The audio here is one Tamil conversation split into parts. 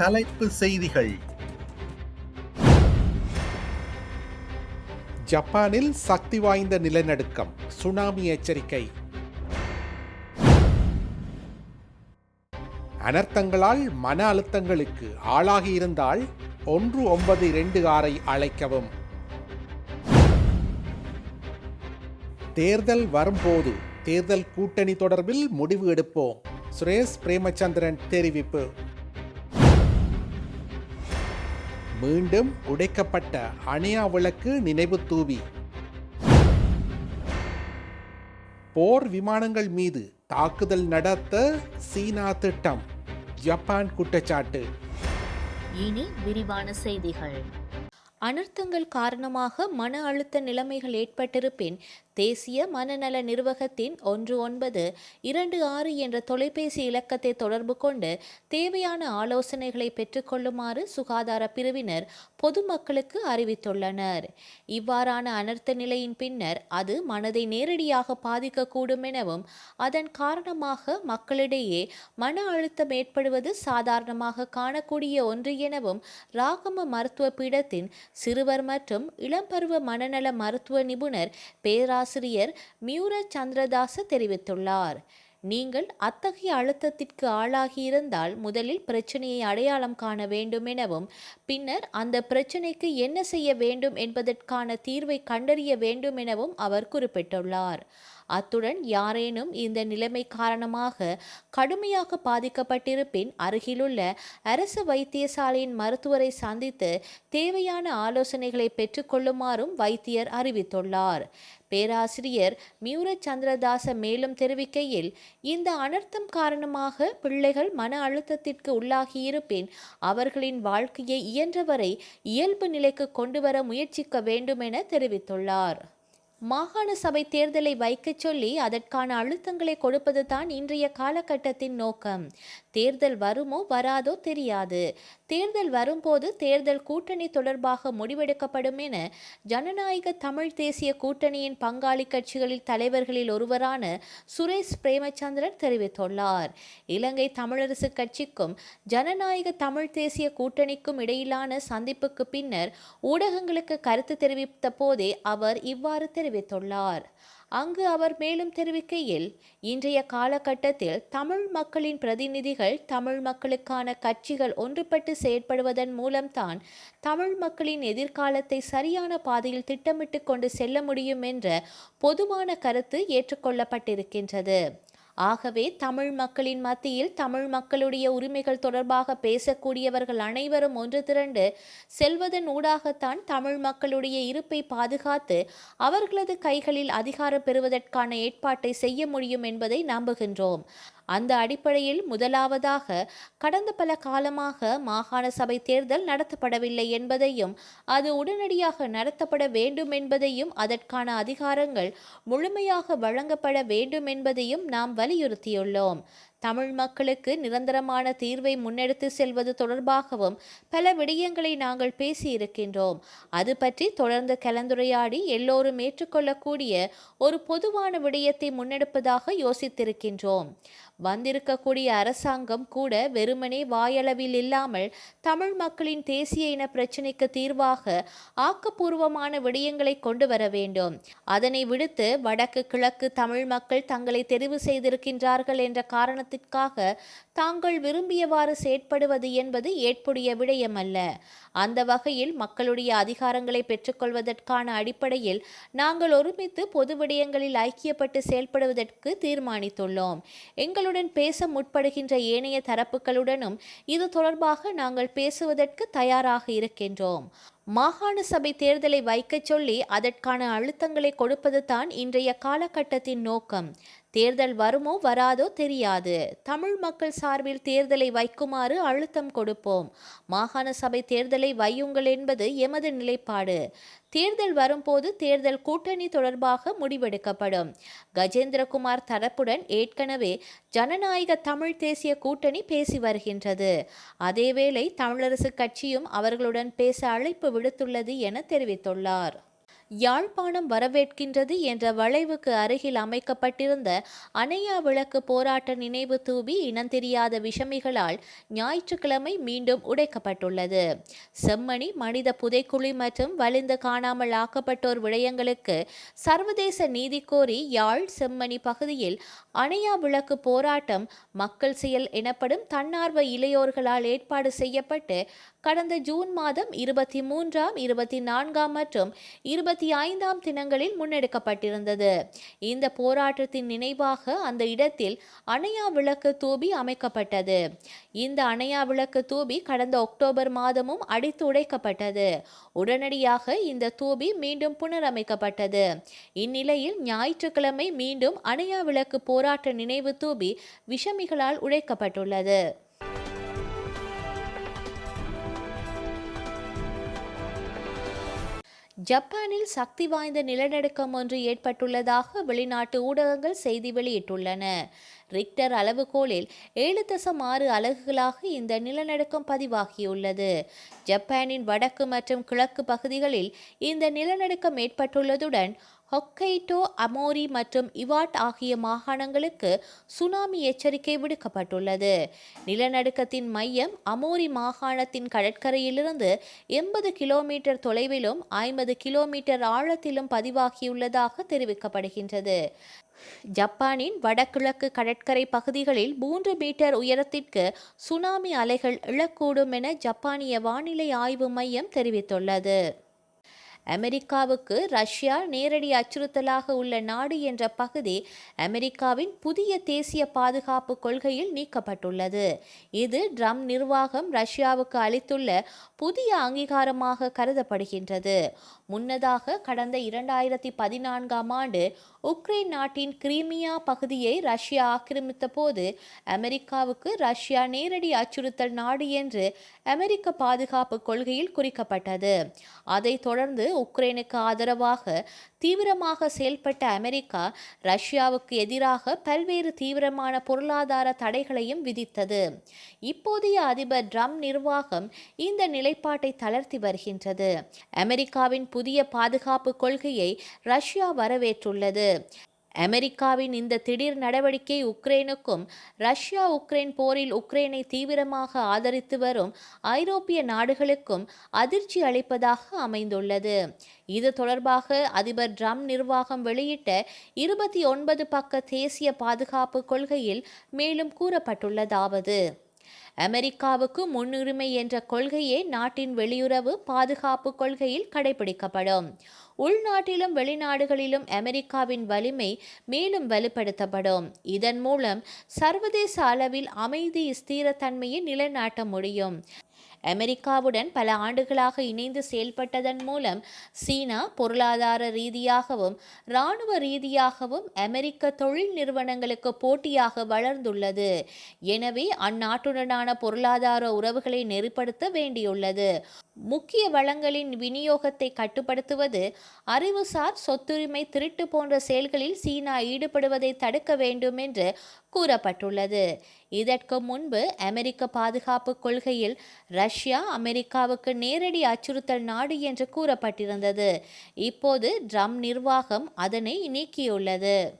தலைப்பு செய்திகள். ஜப்பானில் சக்தி வாய்ந்த நிலநடுக்கம் சுனாமி எச்சரிக்கை. அனர்த்தங்களால் மன அழுத்தங்களுக்கு ஆளாகியிருந்தால் ஒன்று ஒன்பது இரண்டு ஆறை அழைக்கவும். தேர்தல் வரும்போது தேர்தல் கூட்டணி தொடர்பில் முடிவு எடுப்போம். சுரேஷ் பிரேமச்சந்திரன் தெரிவிப்பு. மீண்டும் உடைக்கப்பட்ட அணையா விளக்கு நினைவு தூவி. போர் விமானங்கள் மீது தாக்குதல் நடத்த சீனா திட்டம் ஜப்பான் குற்றச்சாட்டு. இனி விரிவான செய்திகள். அனர்த்தங்கள் காரணமாக மன அழுத்த நிலைமைகள் ஏற்பட்டிருப்பின் தேசிய மனநல நிர்வாகத்தின் ஒன்று ஒன்பது இரண்டு ஆறு என்ற தொலைபேசி இலக்கத்தை தொடர்பு கொண்டு தேவையான ஆலோசனைகளை பெற்றுக்கொள்ளுமாறு சுகாதார பிரிவினர் பொதுமக்களுக்கு அறிவித்துள்ளனர். இவ்வாறான அனர்த்த நிலையின் பின்னர் அது மனதை நேரடியாக பாதிக்கக்கூடும் எனவும் அதன் காரணமாக மக்களிடையே மன அழுத்தம் ஏற்படுவது சாதாரணமாக காணக்கூடிய ஒன்று எனவும் ராகம மருத்துவ பீடத்தின் சிறுவர் மற்றும் இளம்பருவ மனநல மருத்துவ நிபுணர் பேராசிரியர் மியூர சந்திரதாச தெரிவித்துள்ளார். நீங்கள் அத்தகைய அழுத்தத்திற்கு ஆளாகியிருந்தால் முதலில் பிரச்சனையை அடையாளம் காண வேண்டும் எனவும் பின்னர் அந்த பிரச்சனைக்கு என்ன செய்ய வேண்டும் என்பதற்கான தீர்வை கண்டறிய வேண்டும் எனவும் அவர் குறிப்பிட்டுள்ளார். அத்துடன் யாரேனும் இந்த நிலைமை காரணமாக கடுமையாக பாதிக்கப்பட்டிருப்பின் அருகிலுள்ள அரசு வைத்தியசாலையின் மருத்துவரை சந்தித்து தேவையான ஆலோசனைகளை பெற்றுக்கொள்ளுமாறும் வைத்தியர் அறிவித்துள்ளார். பேராசிரியர் மியூர சந்திரதாச மேலும் தெரிவிக்கையில் இந்த அனர்த்தம் காரணமாக பிள்ளைகள் மன அழுத்தத்திற்கு உள்ளாகியிருப்பேன். அவர்களின் வாழ்க்கையை இயன்றவரை இயல்பு நிலைக்கு கொண்டுவர முயற்சிக்க வேண்டும் என தெரிவித்துள்ளார். மாகாண சபை தேர்தலை வைக்கச் சொல்லி அதற்கான அழுத்தங்களை கொடுப்பது தான் இன்றைய காலகட்டத்தின் நோக்கம். தேர்தல் வருமோ வராதோ தெரியாது. தேர்தல் வரும்போது தேர்தல் கூட்டணி தொடர்பாக முடிவெடுக்கப்படும் என ஜனநாயக தமிழ் தேசிய கூட்டணியின் பங்காளி கட்சிகளில் தலைவர்களில் ஒருவரான சுரேஷ் பிரேமச்சந்திரன் தெரிவித்துள்ளார். இலங்கை தமிழரசு கட்சிக்கும் ஜனநாயக தமிழ் தேசிய கூட்டணிக்கும் இடையிலான சந்திப்புக்கு பின்னர் ஊடகங்களுக்கு கருத்து தெரிவித்த போதே அவர் இவ்வாறு தெரிவித்துள்ளார். அங்கு அவர் மேலும் தெரிவிக்கையில் இன்றைய காலகட்டத்தில் தமிழ் மக்களின் பிரதிநிதிகள் தமிழ் மக்களுக்கான கட்சிகள் ஒன்றுபட்டு செயற்படுவதன் மூலம்தான் தமிழ் மக்களின் எதிர்காலத்தை சரியான பாதையில் திட்டமிட்டு கொண்டு செல்ல முடியும் என்ற பொதுவான கருத்து ஏற்றுக்கொள்ளப்பட்டிருக்கின்றது. ஆகவே தமிழ் மக்களின் மத்தியில் தமிழ் மக்களுடைய உரிமைகள் தொடர்பாக பேசக்கூடியவர்கள் அனைவரும் ஒன்று திரண்டு செல்வதன் ஊடாகத்தான் தமிழ் மக்களுடைய இருப்பை பாதுகாத்து அவர்களது கைகளில் அதிகாரம் பெறுவதற்கான ஏற்பாட்டை செய்ய முடியும் என்பதை நம்புகின்றோம். அந்த அடிப்படையில் முதலாவதாக கடந்த பல காலமாக மாகாண சபை தேர்தல் நடத்தப்படவில்லை என்பதையும் அது உடனடியாக நடத்தப்பட வேண்டும் என்பதையும் அதற்கான அதிகாரங்கள் முழுமையாக வழங்கப்பட வேண்டும் என்பதையும் நாம் வலியுறுத்தியுள்ளோம். தமிழ் மக்களுக்கு நிரந்தரமான தீர்வை முன்னெடுத்து செல்வது தொடர்பாகவும் பல விடயங்களை நாங்கள் பேசியிருக்கின்றோம். அது பற்றி தொடர்ந்து கலந்துரையாடி எல்லோரும் ஏற்றுக்கொள்ளக்கூடிய ஒரு பொதுவான விடயத்தை முன்னெடுப்பதாக யோசித்திருக்கின்றோம். வந்திருக்கக்கூடிய அரசாங்கம் கூட வெறுமனே வாயளவில் இல்லாமல் தமிழ் மக்களின் தேசிய இன பிரச்சினைக்கு தீர்வாக ஆக்கப்பூர்வமான விடயங்களை கொண்டு வர வேண்டும். அதனை விடுத்து வடக்கு கிழக்கு தமிழ் மக்கள் தங்களை தெரிவு செய்திருக்கின்றார்கள் என்ற காரணத்தை காரணத்திற்காக தாங்கள் விரும்பியவாறு செயற்படுவது என்பது ஏற்புடைய விடயமல்ல. அந்த வகையில் மக்களுடைய அதிகாரங்களை பெற்றுக்கொள்வதற்கான அடிப்படையில் நாங்கள் ஒருமித்து பொது விடயங்களில் ஐக்கியப்பட்டு செயல்படுவதற்கு தீர்மானித்துள்ளோம். எங்களுடன் பேச முற்படுகின்ற ஏனைய தரப்புகளுடனும் இது தொடர்பாக நாங்கள் பேசுவதற்கு தயாராக இருக்கின்றோம். மாகாண சபை தேர்தலை வைக்கச் சொல்லி அதற்கான அழுத்தங்களை கொடுப்பது தான் இன்றைய காலகட்டத்தின் நோக்கம். தேர்தல் வருமோ வராதோ தெரியாது. தமிழ் மக்கள் சார்பில் தேர்தலை வைக்குமாறு அழுத்தம் கொடுப்போம். மாகாண சபை தேர்தலை வையுங்கள் என்பது எமது நிலைப்பாடு. தேர்தல் வரும்போது தேர்தல் கூட்டணி தொடர்பாக முடிவெடுக்கப்படும். கஜேந்திரகுமார் தரப்புடன் ஏற்கனவே ஜனநாயக தமிழ் தேசிய கூட்டணி பேசி வருகின்றது. அதேவேளை தமிழரசுக் கட்சியும் அவர்களுடன் பேச அழைப்பு விடுத்துள்ளது என தெரிவித்துள்ளார். யாழ்ப்பாணம் வரவேற்கின்றது என்ற வளைவுக்கு அருகில் அமைக்கப்பட்டிருந்த அணையா விளக்கு போராட்ட நினைவு தூபி இனந்தெரியாத விஷமிகளால் ஞாயிற்றுக்கிழமை மீண்டும் உடைக்கப்பட்டுள்ளது. செம்மணி மனித புதைக்குழி மற்றும் வலிந்து காணாமல் ஆக்கப்பட்டோர் விடயங்களுக்கு சர்வதேச நீதி கோரி யாழ் செம்மணி பகுதியில் அணையா விளக்கு போராட்டம் மக்கள் செயல் எனப்படும் தன்னார்வ இளையோர்களால் ஏற்பாடு செய்யப்பட்டு கடந்த ஜூன் மாதம் இருபத்தி மூன்றாம் இருபத்தி நான்காம் மற்றும் இருபத்தி ஐந்தாம் தினங்களில் முன்னெடுக்கப்பட்டிருந்தது. இந்த போராட்டத்தின் நினைவாக அந்த இடத்தில் அணையா விளக்கு தூபி அமைக்கப்பட்டது. இந்த அணையா விளக்கு தூபி கடந்த அக்டோபர் மாதமும் அடித்து உடைக்கப்பட்டது. உடனடியாக இந்த தூபி மீண்டும் புனரமைக்கப்பட்டது. இந்நிலையில் ஞாயிற்றுக்கிழமை மீண்டும் அணையா விளக்கு போராட்ட நினைவு தூபி விஷமிகளால் உடைக்கப்பட்டுள்ளது. ஜப்பானில் சக்தி வாய்ந்த நிலநடுக்கம் ஒன்று ஏற்பட்டுள்ளதாக வெளிநாட்டு ஊடகங்கள் செய்தி வெளியிட்டுள்ளன. ரிக்டர் அளவுகோலில் ஏழு தசம் ஆறு அலகுகளாக இந்த நிலநடுக்கம் பதிவாகியுள்ளது. ஜப்பானின் வடக்கு மற்றும் கிழக்கு பகுதிகளில் இந்த நிலநடுக்கம் ஏற்பட்டுள்ளதுடன் ஹொக்கைட்டோ அமோரி மற்றும் இவாட் ஆகிய மாகாணங்களுக்கு சுனாமி எச்சரிக்கை விடுக்கப்பட்டுள்ளது. நிலநடுக்கத்தின் மையம் அமோரி மாகாணத்தின் கடற்கரையிலிருந்து எண்பது கிலோமீட்டர் தொலைவிலும் ஐம்பது கிலோமீட்டர் ஆழத்திலும் பதிவாகியுள்ளதாக தெரிவிக்கப்படுகின்றது. ஜப்பானின் வடகிழக்கு கடற்கரை பகுதிகளில் மூன்று மீட்டர் உயரத்திற்கு சுனாமி அலைகள் இழக்கூடும் என ஜப்பானிய வானிலை ஆய்வு மையம் தெரிவித்துள்ளது. அமெரிக்காவுக்கு ரஷ்யா நேரடி அச்சுறுத்தலாக உள்ள நாடு என்ற பகுதி அமெரிக்காவின் புதிய தேசிய பாதுகாப்பு கொள்கையில் நீக்கப்பட்டுள்ளது. இது ட்ரம் நிர்வாகம் ரஷ்யாவுக்கு அளித்துள்ள புதிய அங்கீகாரமாக கருதப்படுகின்றது. முன்னதாக கடந்த இரண்டாயிரத்தி பதினான்காம் ஆண்டு உக்ரைன் நாட்டின் கிரீமியா பகுதியை ரஷ்யா ஆக்கிரமித்த போது அமெரிக்காவுக்கு ரஷ்யா நேரடி அச்சுறுத்தல் நாடு என்று அமெரிக்க பாதுகாப்பு கொள்கையில் குறிக்கப்பட்டது. அதைத் தொடர்ந்து உக்ரைனுக்கு ஆதரவாக தீவிரமாக செயல்பட்ட அமெரிக்கா ரஷ்யாவுக்கு எதிராக பல்வேறு தீவிரமான பொருளாதார தடைகளையும் விதித்தது. இப்போதைய அதிபர் ட்ரம்ப் நிர்வாகம் இந்த நிலைப்பாட்டை தளர்த்தி வருகின்றது. அமெரிக்காவின் புதிய பாதுகாப்பு கொள்கையை ரஷ்யா வரவேற்றுள்ளது. அமெரிக்காவின் இந்த திடீர் நடவடிக்கை உக்ரைனுக்கும் ரஷ்யா உக்ரைன் போரில் உக்ரைனை தீவிரமாக ஆதரித்து வரும் ஐரோப்பிய நாடுகளுக்கும் அதிர்ச்சி அளிப்பதாக அமைந்துள்ளது. இது தொடர்பாக அதிபர் ட்ரம்ப் நிர்வாகம் வெளியிட்ட இருபத்தி ஒன்பது பக்க தேசிய பாதுகாப்பு கொள்கையில் மேலும் கூறப்பட்டுள்ளதாவது. அமெரிக்காவுக்கு முன்னுரிமை என்ற கொள்கையே நாட்டின் வெளியுறவு பாதுகாப்பு கொள்கையில் கடைபிடிக்கப்படும். உள்நாட்டிலும் வெளிநாடுகளிலும் அமெரிக்காவின் வலிமை மேலும் வலுப்படுத்தப்படும். இதன் மூலம் சர்வதேச அளவில் அமைதி ஸ்திரத்தன்மையை நிலைநாட்ட முடியும். அமெரிக்காவுடன் பல ஆண்டுகளாக இணைந்து செயல்பட்டதன் மூலம் சீனா பொருளாதார ரீதியாகவும் இராணுவ ரீதியாகவும் அமெரிக்க தொழில் நிறுவனங்களுக்கு போட்டியாக வளர்ந்துள்ளது. எனவே அந்நாட்டுடனான பொருளாதார உறவுகளை நெறிப்படுத்த வேண்டியுள்ளது. முக்கிய வளங்களின் விநியோகத்தை கட்டுப்படுத்துவது அறிவுசார் சொத்துரிமை திருட்டு போன்ற செயல்களில் சீனா ஈடுபடுவதை தடுக்க வேண்டும் என்று கூறப்பட்டுள்ளது. இதற்கு முன்பு அமெரிக்க பாதுகாப்பு கொள்கையில் ரஷ்யா அமெரிக்காவுக்கு நேரடி அச்சுறுத்தல் நாடு என்று கூறப்பட்டிருந்தது. இப்போது ட்ரம்ப் நிர்வாகம் அதனை நீக்கியுள்ளது.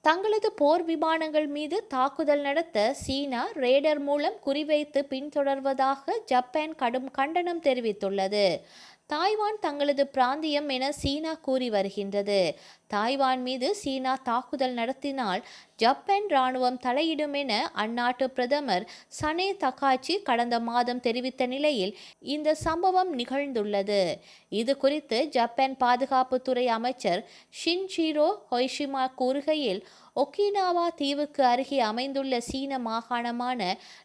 தங்களது போர் விமானங்கள் மீது தாக்குதல் நடத்த சீனா ரேடர் மூலம் குறிவைத்து பின்தொடர்வதாக ஜப்பான் கடும் கண்டனம் தெரிவித்துள்ளது. தாய்வான் தங்களது பிராந்தியம் என சீனா கூறி வருகின்றது. தாய்வான் மீது சீனா தாக்குதல் நடத்தினால் ஜப்பான் இராணுவம் தலையிடும் என அந்நாட்டு பிரதமர் சனே தகாச்சி கடந்த மாதம் தெரிவித்த நிலையில் இந்த சம்பவம் நிகழ்ந்துள்ளது. இது குறித்து ஜப்பான் பாதுகாப்புத்துறை அமைச்சர் ஷின்ஷிரோ ஹொய்ஷிமா கூறுகையில் ஒக்கினாவா தீவுக்கு அருகே அமைந்துள்ள சீன மாகாணமான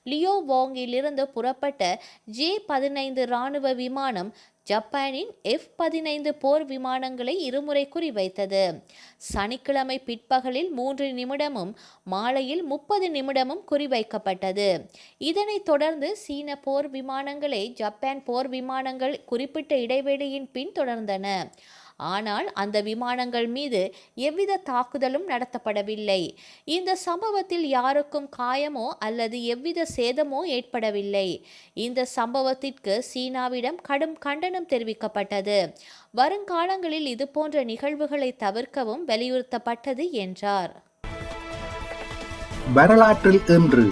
லியோவோங்கிலிருந்து புறப்பட்ட ஜே பதினைந்து இராணுவ விமானம் ஜப்பானின் எஃப் பதினைந்து போர் விமானங்களை இருமுறை குறிவைத்தது. சனிக்கிழமை பிற்பகலில் மூன்று நிமிடமும் மாலையில் முப்பது நிமிடமும் குறிவைக்கப்பட்டது. இதனைத் தொடர்ந்து சீன போர் விமானங்களை ஜப்பான் போர் விமானங்கள் குறிப்பிட்ட இடைவெளியின் பின் தொடர்ந்தன. ஆனால் அந்த விமானங்கள் மீது எவ்வித தாக்குதலும் நடத்தப்படவில்லை. இந்த சம்பவத்தில் யாருக்கும் காயமோ அல்லது எவ்வித சேதமோ ஏற்படவில்லை. இந்த சம்பவத்திற்கு சீனாவிடம் கடும் கண்டனம் தெரிவிக்கப்பட்டது. வருங்காலங்களில் இதுபோன்ற நிகழ்வுகளை தவிர்க்கவும் வலியுறுத்தப்பட்டது என்றார். வரலாற்றில் இன்று.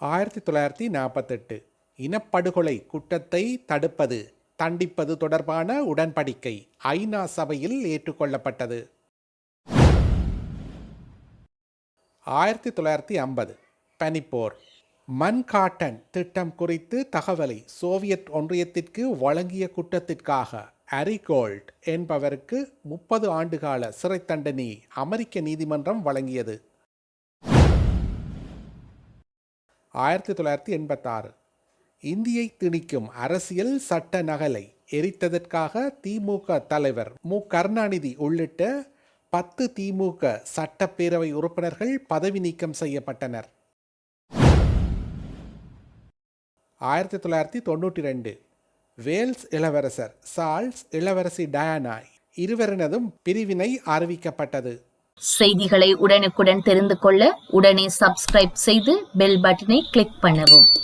ஆயிரத்தி தொள்ளாயிரத்தி நாற்பத்தெட்டு. இனப்படுகொலை குற்றத்தை தடுப்பது தண்டிப்பது தொடர்பான உடன்படிக்கை ஐநா சபையில் ஏற்றுக்கொள்ளப்பட்டது. ஆயிரத்தி தொள்ளாயிரத்தி ஐம்பது பனிப்போர். மன்காட்டன் திட்டம் குறித்து தகவலை சோவியத் ஒன்றியத்திற்கு வழங்கிய குற்றத்திற்காக அரிகோல்ட் என்பவருக்கு முப்பது ஆண்டுகால சிறை தண்டனை அமெரிக்க நீதிமன்றம் வழங்கியது. ஆயிரத்தி தொள்ளாயிரத்தி எண்பத்தாறு இந்தியை திணிக்கும் அரசியல் சட்ட நகலை எரித்ததற்காக திமுக தலைவர் மு. கருணாநிதி உள்ளிட்ட பத்து திமுக சட்டப்பேரவை உறுப்பினர்கள் பதவி நீக்கம் செய்யப்பட்டனர். ஆயிரத்தி தொள்ளாயிரத்தி தொண்ணூற்றி ரெண்டு. வேல்ஸ் இளவரசர் சார்ல்ஸ் இளவரசி டயானா இருவரினதும் பிரிவினை அறிவிக்கப்பட்டது. செய்திகளை உடனுக்குடன் தெரிந்து கொள்ள உடனே சப்ஸ்கிரைப் செய்து பெல் பட்டனை கிளிக் பண்ணவும்.